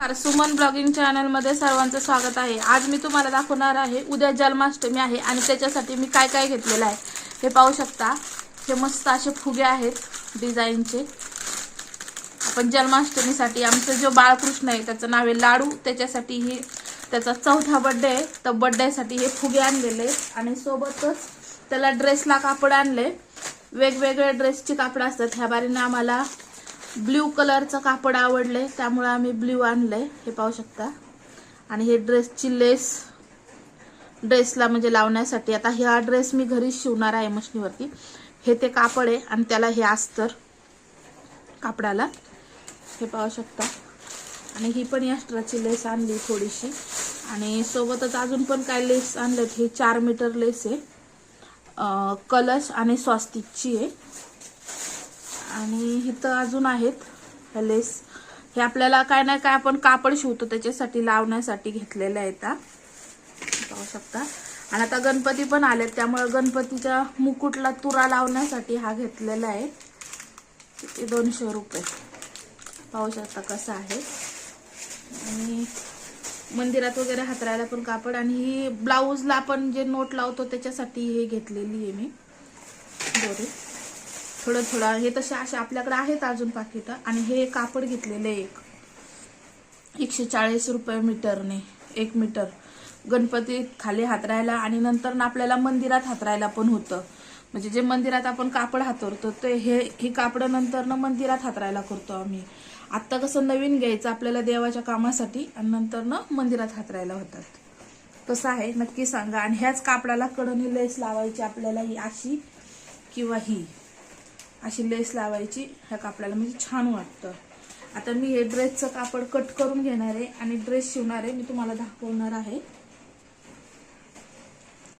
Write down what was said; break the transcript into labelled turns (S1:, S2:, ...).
S1: नमस्कार सुमन ब्लॉगिंग चॅनलमध्ये सर्वांचं स्वागत आहे. आज मी तुम्हाला दाखवणार आहे उद्या जन्माष्टमी आहे आणि त्याच्यासाठी मी काय काय घेतलेलं आहे हे पाहू शकता. हे मस्त असे फुगे आहेत डिझाईनचे. आपण जन्माष्टमीसाठी आमचं जो बाळकृष्ण आहे त्याचं नाव आहे लाडू. त्याच्यासाठी ही त्याचा चौथा बड्डे आहे. तर बड्डेसाठी हे फुगे आणलेले आणि सोबतच त्याला ड्रेसला कापड आणले. वेगवेगळे ड्रेसचे कापड असतात. ह्या बारीने आम्हाला ब्ल्यू कलरचं कापड आवडलंय त्यामुळे आम्ही ब्ल्यू आणलंय हे पाहू शकता. आणि हे ड्रेसची लेस ड्रेसला म्हणजे लावण्यासाठी. आता हा ड्रेस मी घरीच शिवणार आहे मशनीवरती. हे ते कापड आहे आणि त्याला हे अस्तर कापडाला. हे पाहू शकता. आणि ही पण एक्स्ट्राची लेस आणली थोडीशी. आणि सोबतच अजून पण काय लेस आणलेत हे चार मीटर लेस आहे. कलश आणि स्वास्तिकची आहे. आणि इथं अजून आहेत ह्या लेस हे आपल्याला काय नाही काय आपण कापड शिवतो त्याच्यासाठी लावण्यासाठी घेतलेले आहेत पाहू शकता. आणि आता गणपती पण आलेत त्यामुळे गणपतीच्या मुकुटला तुरा लावण्यासाठी हा घेतलेला आहे. किती? दोनशे रुपये. पाहू शकता कसं आहे. आणि मंदिरात वगैरे हातरायला पण कापड. आणि ही ब्लाऊजला आपण जे नोट लावतो त्याच्यासाठी हे घेतलेली आहे मी. दोरे. थोडं थोडं हे तसे असे आपल्याकडे आहेत अजून पाकिटं. आणि हे कापड घेतलेलं एक. एकशे चाळीस रुपये मीटरने एक मीटर. गणपती खाली हातरायला आणि नंतर ना आपल्याला मंदिरात हातरायला पण होतं. म्हणजे जे मंदिरात आपण कापड हातरतो ते हे ही कापडं नंतर ना मंदिरात हातरायला करतो आम्ही. आत्ता कसं नवीन घ्यायचं आपल्याला देवाच्या कामासाठी आणि नंतर ना मंदिरात हातरायला होतात. कसं आहे नक्की सांगा. आणि ह्याच कापडाला कडणी लेस लावायची आपल्याला ही अशी किंवा ही. अशी लेस लावायची ह्या कापडाला म्हणजे छान वाटतं. आता मी हे ड्रेसचं कापड कट करून घेणार आहे आणि ड्रेस शिवणार आहे. मी तुम्हाला दाखवणार आहे.